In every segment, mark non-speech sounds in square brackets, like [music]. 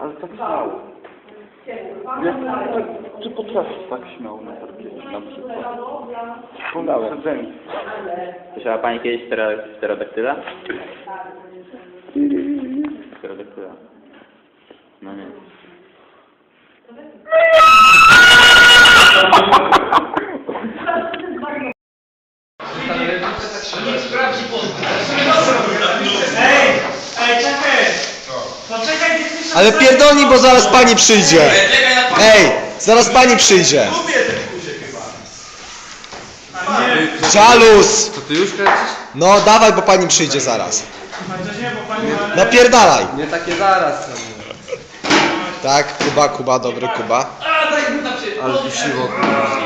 Ale tak śmiało. Jak, tak, czy potrafisz tak śmiało na parkiecie na przykład? Uprzedzeństwo. Słyszała Pani kiedyś ptero- pterodaktyla? Pterodaktyla. No nie. Ej, ej, czekaj! Ale pierdolni, bo zaraz pani przyjdzie. Ej, zaraz pani przyjdzie. Żalus! To ty już kręcisz? No dawaj, bo pani przyjdzie zaraz. Napierdalaj. Nie takie zaraz. Tak, Kuba, Kuba, dobry Kuba. Ale tu siwo. kurwa.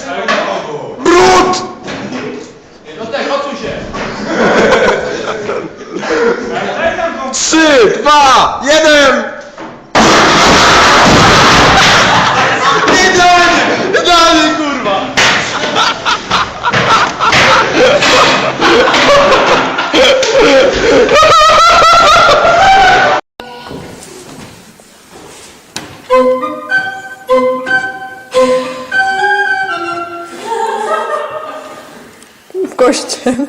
Brud! Trzy, dwa, jeden! Koście.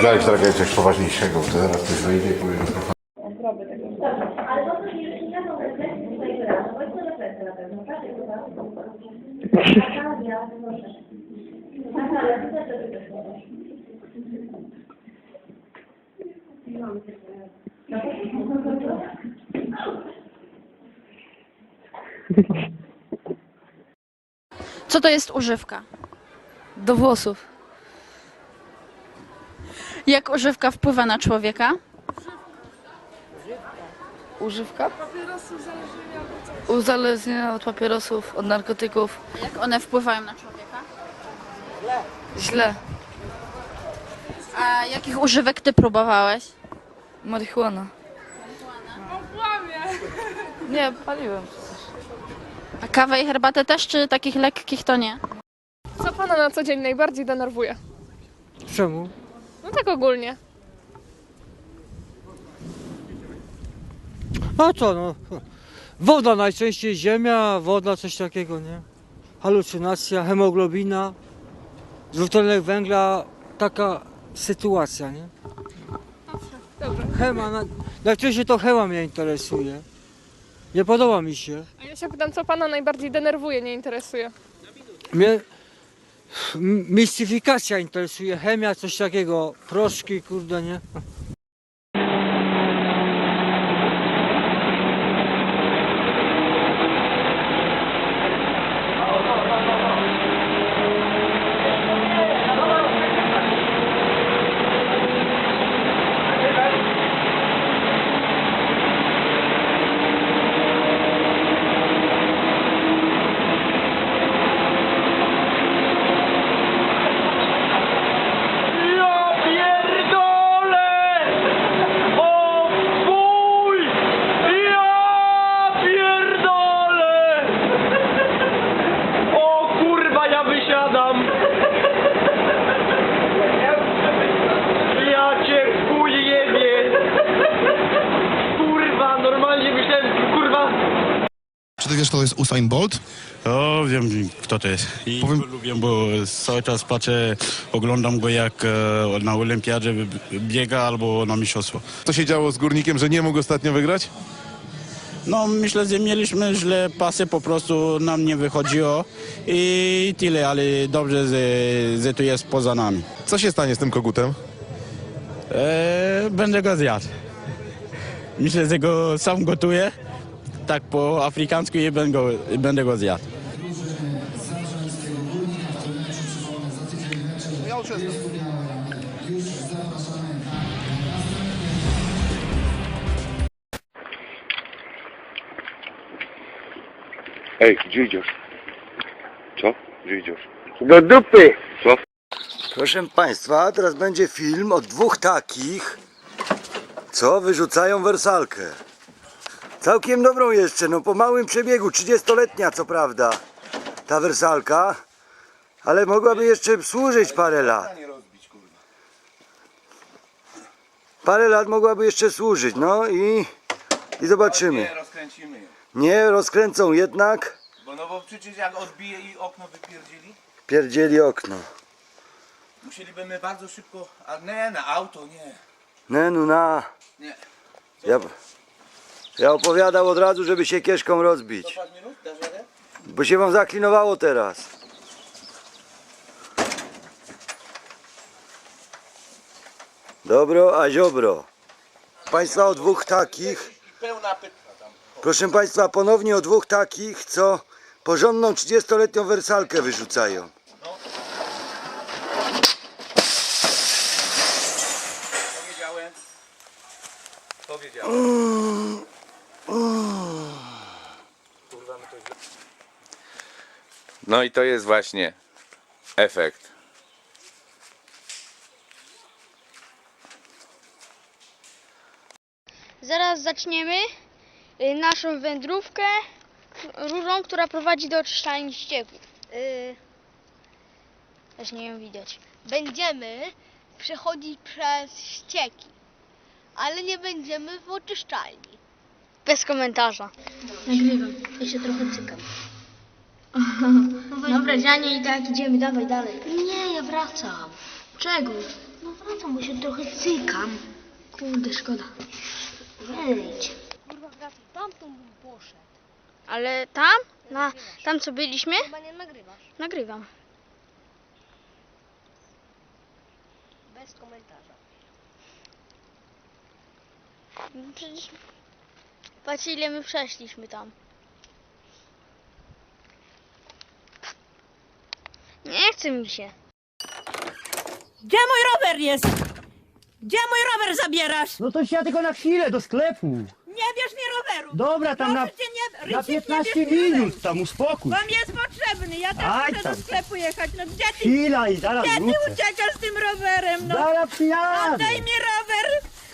Grałeś trochę coś poważniejszego, bo to zaraz ktoś wejdzie i powie, to Ale po prostu już nie jadą refleksje tutaj wyrażą, bo jest to refleksja na pewno, tak? Jak to tak? Natalia, proszę. Natalia, ty też sobie też możesz. Co to jest używka? Do włosów. Jak używka wpływa na człowieka? Używka? Uzależnienia od papierosów, od narkotyków. Jak one wpływają na człowieka? Źle. A jakich używek ty próbowałeś? Marihuana. Nie, paliłem. A kawę i herbatę też, czy takich lekkich to nie? Co pana na co dzień najbardziej denerwuje? Czemu? No tak ogólnie. A co no? Woda najczęściej, ziemia, woda, coś takiego, nie? Halucynacja, hemoglobina, dwutlenek węgla, taka sytuacja, nie? Dobrze. Chema, na, najczęściej to chema mnie interesuje. Nie podoba mi się. A ja się pytam, co pana najbardziej denerwuje, nie interesuje? Mnie mistyfikacja interesuje, chemia, coś takiego, proszki, kurde, nie? Kto to jest. I Powiem- go lubię, bo cały czas patrzę, oglądam go jak e, na olimpiadzie biega albo na mistrzostwo. Co się działo z Górnikiem, że nie mógł ostatnio wygrać? No myślę, że mieliśmy źle pasy, po prostu nam nie wychodziło i tyle, ale dobrze, że, że to jest poza nami. Co się stanie z tym kogutem? E, będę go zjadł. Myślę, że go sam gotuję, tak po afrykańsku i będę go, będę go zjadł. Ej, gdzie idziesz? Co? Gdzie idziesz? Do dupy! Co? Proszę Państwa, teraz będzie film o dwóch takich, co wyrzucają wersalkę. Całkiem dobrą jeszcze, no po małym przebiegu, 30-letnia co prawda, ta wersalka, ale mogłaby jeszcze służyć parę lat. Parę lat mogłaby jeszcze służyć, no i, i zobaczymy. rozkręcimy ją. Nie rozkręcą jednak, Bo no bo przecież jak odbije i okno wypierdzieli, pierdzieli okno. musielibyśmy bardzo szybko, a nie, na auto, nie. Nie, no na. Nie. Ja, ja opowiadał od razu, żeby się kieszką rozbić. Parę minut, dasz radę? Bo się wam zaklinowało teraz. Dobro, a ziobro. Państwa o dwóch takich. Pełna pytka tam. Proszę Państwa, ponownie o dwóch takich, co porządną 30-letnią wersalkę wyrzucają. Powiedziałem. Powiedziałem. No i to jest właśnie efekt. Zaraz zaczniemy y, naszą wędrówkę rurą, która prowadzi do oczyszczalni ścieków. Y, Też nie ją widać. Będziemy przechodzić przez ścieki, ale nie będziemy w oczyszczalni. Bez komentarza. Nagrywam, ja się trochę cykam. [laughs] Dobra, Dzianie i tak idziemy, dawaj dalej. Nie, ja wracam. Czego? No wracam, bo się trochę cykam. Kurde, szkoda. Wejdź. Kurwa, wracam, tamtą bym poszedł. Ale tam? Na, tam co byliśmy? Chyba nie nagrywasz. Nagrywam. Bez komentarza. Przecież... Patrz ile my przeszliśmy tam. Nie chce mi się. Gdzie mój rower jest? Gdzie mój rower zabierasz? No to ja tylko na chwilę do sklepu. Nie bierz mi roweru. Dobra, tam na, Proszę cię, nie, na Rysiek, nie 15 bierz mi roweru. minut, tam uspokój. Wam jest potrzebny, ja też Aj chcę tam. do sklepu jechać. No gdzie ty, Chwila i zaraz gdzie ty wrócę. uciekasz z tym rowerem? No Zaraz przyjadę. oddaj mi rower.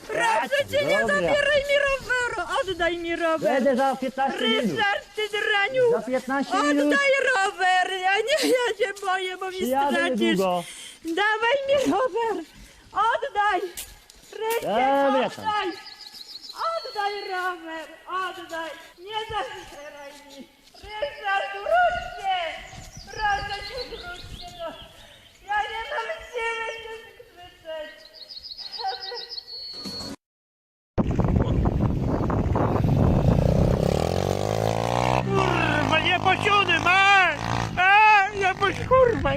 Proszę cię, nie dobra. zabieraj mi roweru. Oddaj mi rower. Będę za 15 minut. Ryszard, ty draniu. Za 15 minut Oddaj rower. Ja nie, ja się boję, bo mi przyjadę stracisz. niedługo. Dawaj mi rower. Oddaj. Rysiek, Dobra, tam. oddaj. Oddaj rower. Oddaj. Nie zabieraj mi. Ryszard, wróćcie. Proszę cię, wróćcie. No. Ja nie mam siły się skrzyczeć. Kurwa, nie posiudy, ma! A, ja poś, kurwa,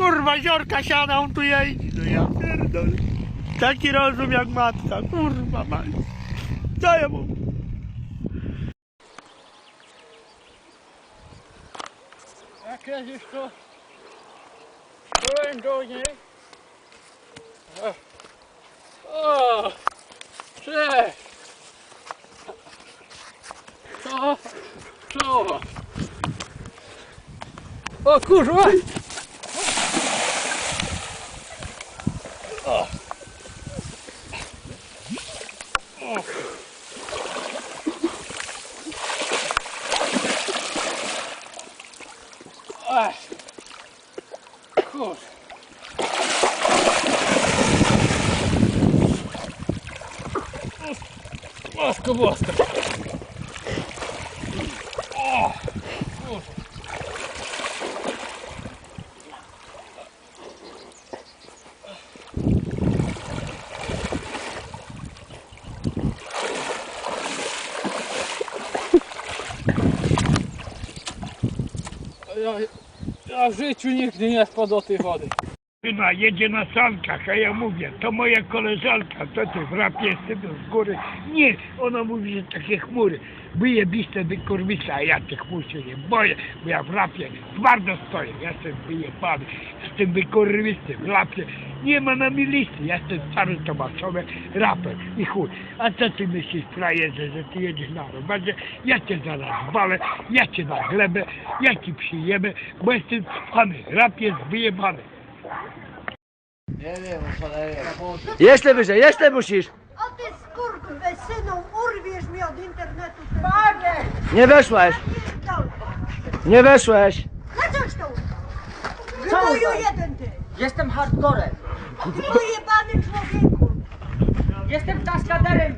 kurwa, ziorka siada, on tu jeździ, no ja pierdolę. Taki rozum jak matka, kurwa, ma. Co ja mu? Jak jedziesz to? Byłem do niej. O! Cześć! Co? Co? O kurwa! O. O. Ech. Kur. Ja, ja w życiu nigdy nie spadł do tej wody. Syna jedzie na sankach, a ja mówię, to moja koleżanka, co ty w rapie jestem z góry? Nie, ona mówi, że takie chmury, wyjebiste wykurwiste, a ja tych chmur się nie boję, bo ja w rapie twardo stoję, ja jestem wyjebany, z tym wykurwistym w rapie, nie ma na mi listy, ja jestem stary Tomaszowy raper i chuj. A co ty myślisz, frajerze, że ty jedziesz na rowerze, ja cię zaraz walę, ja cię na glebę, ja ci przyjebę, bo jestem spany, rap wyjebany. Jeszcze wyżej, jeszcze musisz. O ty skurwysynu, urwiesz mi od internetu. Panie! Nie weszłeś, nie weszłeś. Dlaczego to? Co Gnoju jeden ty! Jestem hardcorem. Pojebany człowieku! Jestem kaskaderem.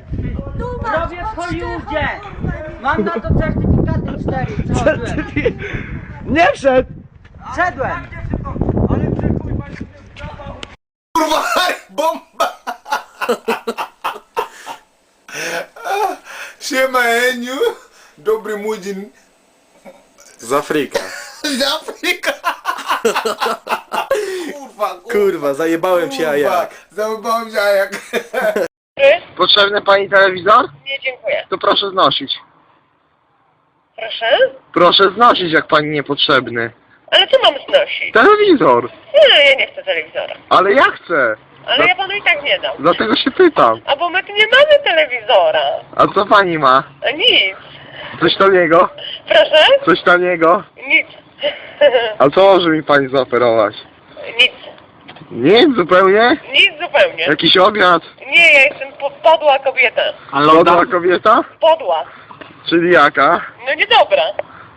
Tu masz Robię w podstępą, Hollywoodzie. kurwa, nie- Mam na to certyfikaty 4. Przechodziłem. Nie wszedł. Wszedłem. Kurwa, bomba! Dobry młodzin Z Afryka. z Afryka. Kurwa, Kurwa, zajebałem się, a jak? Zajebałem się, a jak? Potrzebny pani telewizor? Nie, dziękuję. To proszę znosić. Proszę? Proszę znosić, jak pani niepotrzebny. Ale co mam znosić? Telewizor! Nie, ja nie chcę telewizora. Ale ja chcę! Ale ja panu i tak nie dam. Dlatego się pytam. A bo my tu nie mamy telewizora. A co pani ma? A nic. Coś taniego? Proszę? Coś taniego? Nic. [laughs] A co może mi pani zaoferować? Nic. Nic zupełnie? Nic zupełnie. Jakiś obiad? Nie, ja jestem po podła kobieta. Podła kobieta? Podła. Czyli jaka? No niedobra.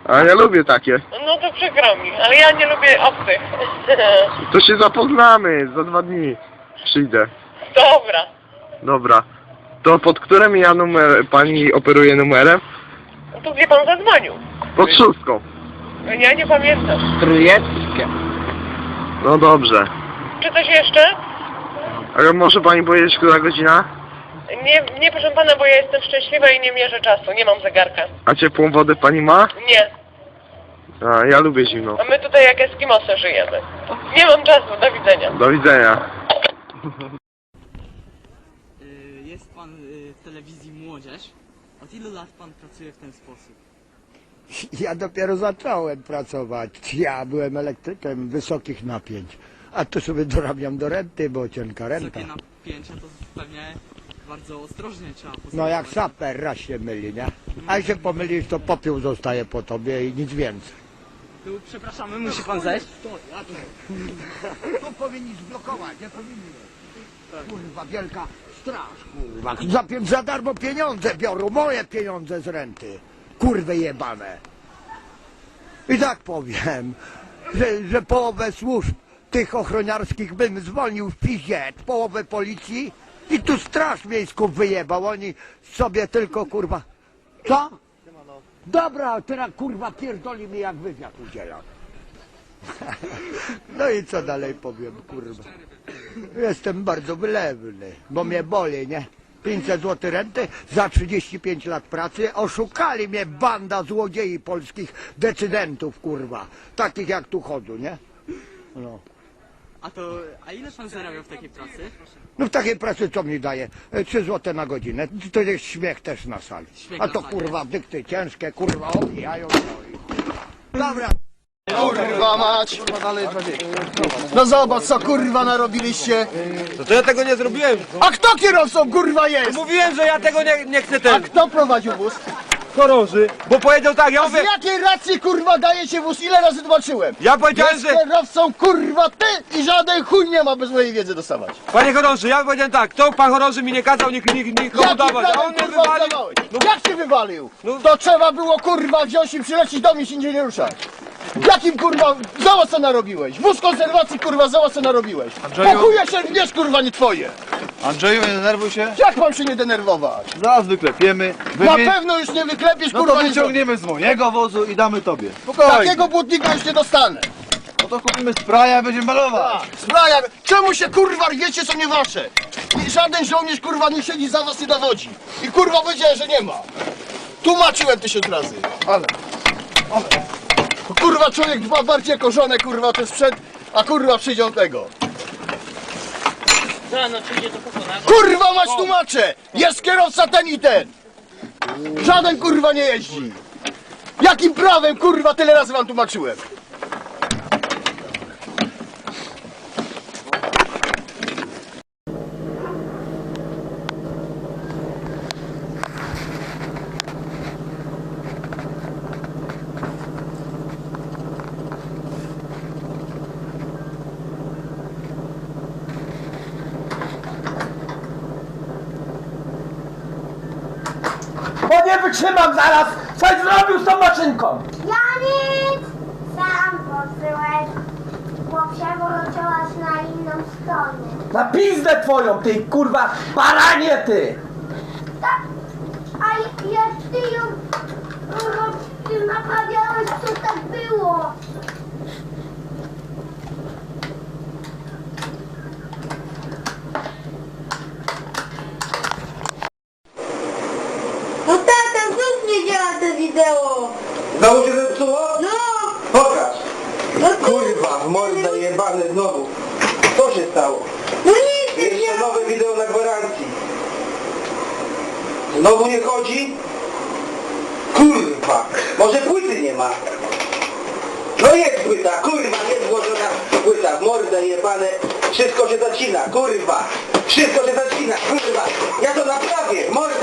A ja lubię takie. No to przykro mi, ale ja nie lubię obcych. [laughs] To się zapoznamy za dwa dni. Przyjdę. Dobra. Dobra. To pod którym ja numer pani operuje numerem? No to gdzie pan zadzwonił? Pod szóstką. Ja nie pamiętam. Trójeckie. No dobrze. Czy coś jeszcze? Ale może pani powiedzieć, która godzina? Nie, nie proszę pana, bo ja jestem szczęśliwa i nie mierzę czasu. Nie mam zegarka. A ciepłą wodę pani ma? Nie. A, ja lubię zimną. A my tutaj jak Eskimosy żyjemy. Nie mam czasu, do widzenia. Do widzenia. [laughs] Jest pan y, w telewizji Młodzież. Od ilu lat pan pracuje w ten sposób? [laughs] Ja dopiero zacząłem pracować. Ja byłem elektrykiem wysokich napięć. A tu sobie dorabiam do renty, bo cienka renta. Wysokie napięcia to pewnie bardzo ostrożnie trzeba No postępować. jak saper raz się myli, nie? A jak się pomylisz, to popiół zostaje po tobie i nic więcej. Tu przepraszamy, musi pan zejść. To [laughs] powinni zblokować, nie powinni. Kurwa, wielka straż, kurwa. Za, za darmo pieniądze biorą, moje pieniądze z renty. Kurwy jebane. I tak powiem, że, że połowę służb tych ochroniarskich bym zwolnił w pizie, połowę policji i tu straż miejską wyjebał. Oni sobie tylko kurwa. Co? Dobra, teraz kurwa pierdoli mi jak wywiad udzielam. [laughs] No i co dalej powiem, kurwa. Jestem bardzo wylewny, bo mnie boli, nie? 500 zł renty za 35 lat pracy. Oszukali mnie banda złodziei polskich decydentów, kurwa. Takich jak tu chodzą, nie? No. A to, a ile pan zarabiał w takiej pracy? No w takiej pracy co mi daje? E, 3 zł na godzinę. To jest śmiech też na sali. Śmiech A na to sali. kurwa dykty ciężkie, kurwa obijają. Dobra. Kurwa mać! No zobacz co kurwa narobiliście! No to ja tego nie zrobiłem. A kto kierowcą kurwa jest? Mówiłem, że ja tego nie, nie chcę A ten. kto prowadził wóz? Chorąży, bo powiedział tak, ja z mówię, jakiej racji kurwa dajecie wóz? Ile razy zobaczyłem? ja powiedziałem, Jest że... kierowcą kurwa ty i żaden chuj nie ma bez mojej wiedzy dostawać. Panie chorąży, ja powiedziałem tak, to pan chorąży mi nie kazał nik, nik, nikomu Jaki dawać, a on mnie kurwa wywalił. oddawałeś? Jak się wywalił? To trzeba było kurwa wziąć i przylecieć do mnie się nie ruszać. Jakim kurwa, zobacz co narobiłeś. Wóz konserwacji kurwa, zobacz co narobiłeś. Andrzeju- Pokuje się wiesz kurwa nie twoje. Andrzeju, nie denerwuj się. Jak mam się nie denerwować? Zaraz wyklepiemy. Na pewno już nie wyklepiesz No kurwa to nie wyciągniemy z mojego wozu i damy tobie. zrobisz. Takiego błotnika już nie dostanę. No to kupimy spraya, będziemy malować. Spraja, czemu się kurwa rwiecie, co nie wasze? I żaden żołnierz kurwa nie siedzi za was nie dowodzi. I kurwa powiedziałem, że nie ma. Tłumaczyłem tysiąc razy. Ale, ale. To kurwa człowiek dba bardziej jako żonę, kurwa ten sprzęt, a kurwa przyjdzie od tego. Ta, no to. Kurwa masz tłumaczę! Jest kierowca ten i ten! Żaden kurwa nie jeździ! Jakim prawem kurwa tyle razy wam tłumaczyłem? Bo nie wytrzymam zaraz! Coś zrobił z tą maszynką! Ja nic! Sam popsułeś, bo przewróciłaś na inną stronę. Na pizdę twoją, ty kurwa baranie ty! Tak, a jak ty ją no, ty naprawiałeś, to tak było. No tata, znów nie działa to wideo. Znowu się zepsuło? No! Pokaż! Kurwa, w mordę jebany znowu. Co się stało? No nic Jeszcze nowe wideo na gwarancji. Znowu nie chodzi? Kurwa, może płyty nie ma? No jest płyta, kurwa, jest włożona płyta, w mordę jebane, wszystko się zacina, kurwa, wszystko się zacina, kurwa, ja to naprawię, mordę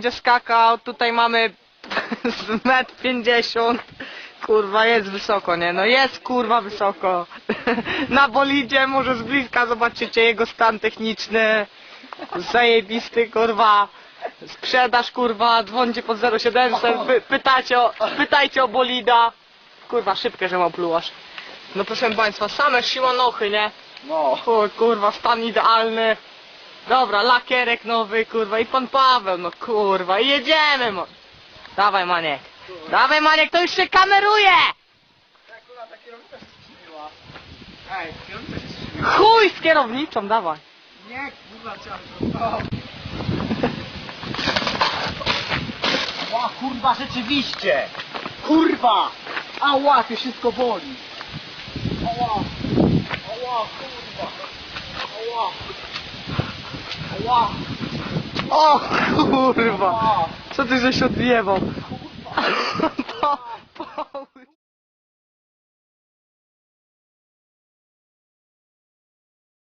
będzie skakał, tutaj mamy z [laughs] metr 50. Kurwa, jest wysoko, nie? No jest kurwa wysoko. [laughs] Na bolidzie może z bliska zobaczycie jego stan techniczny. Zajebisty, kurwa. Sprzedaż, kurwa, dzwońcie pod 0700, py, pytacie o, pytajcie o bolida. Kurwa, szybkę, że mam plułasz. No proszę państwa, same siłonochy, nie? No. kurwa, stan idealny. Dobra, lakierek nowy, kurwa, i pan Paweł, no kurwa, i jedziemy, mo. Dawaj, Maniek. Dawaj, Maniek, to już się kameruje! Chuj z kierownicą, dawaj. Nie, kurwa, chciałem O kurwa, rzeczywiście! Kurwa! Ała, to wszystko boli! Ała! Ała, kurwa! Ała! O kurwa! Co ty żeś odjebał? [laughs]